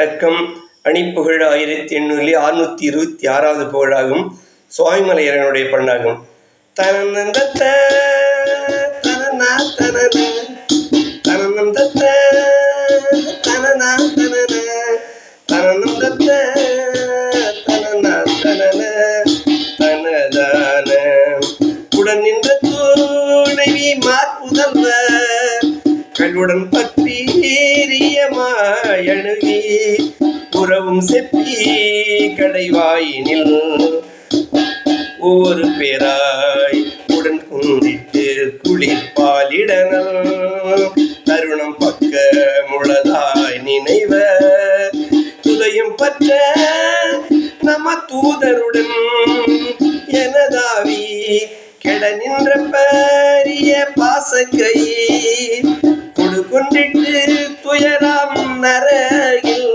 வணக்கம் அணிப்புகழ் ஆயிரத்தி எண்ணூறு அறுநூத்தி இருபத்தி ஆறாவது புகழாகும். சுவாமிமலையரனுடைய பண்ணாகும் தனநந்தத்த தனனா தனன தனநந்தத்த தனனா தனன தனநந்தத்த தனனா தனன தனதான. உடன் நின்ற துணைவி மாற்புதல்வர் கண்ணுடன் பற்றி அணுகி உறவும் செப்பி கடைவாயினில் ஒவ்வொரு பேராய் உடன் குந்தித்து குளிர்பாலிடனல் தருணம் பக்க முழதாய் நினைவ. துதையும் பற்ற நம தூதருடன் எனதாவி. கெட நின்ற பரிய பாசக்கை கொடு துயராம் நரையில்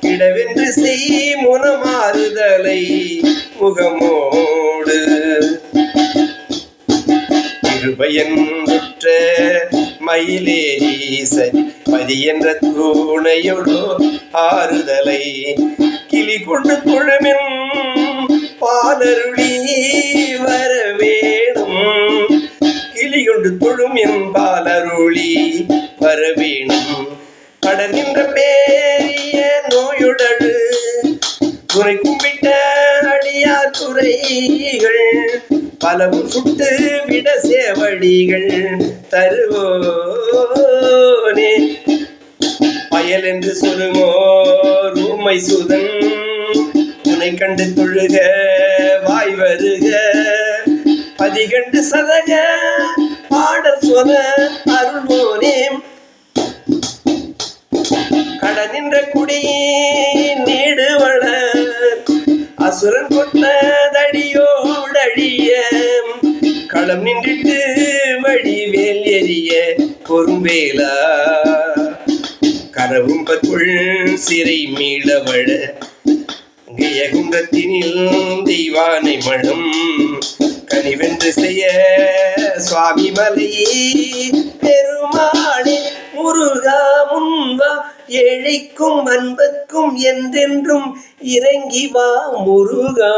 இடவென்று செய் முனமாறுதலை முகமோடு. இருபயன்றுற்ற மயிலேசன் சரி மதி என்ற தூணையோடு ஆறுதலை. கிளி கொண்டு குழமின் பாலருளி வர வேணும் கிளி கொண்டு தொழும் என் பாலருளி வர வேணும் கடனின்ற பேரிய நோயுடல் துறை கும்பிட்ட அடியார் துறைகள். பலவும் சுட்டு விட சேவடிகள். தருவோனே. பயல் என்று சொல்லுமோ ரூமை சுதன். உன்னை கண்டு தொழுக வாய் வருக. பதிகண்டு சதக பாடல் சொல அருள்மோனே நின்ற குடி நீடு அசுரன் அசுரன் கொண்டதடியோடழிய களம் நின்றிட்டு வடிவேல் எரிய பொறும்பேலா. கரவும் பற்குள் சிறை மீளவழ குந்தத்தினில் தெய்வானை மனம் கனிவென்று செய்ய சுவாமி மலையே பெருமானே. முருகா முன்வா ஏழைக்கும் அன்பக்கும் என்றென்றும் இறங்கி வா முருகா.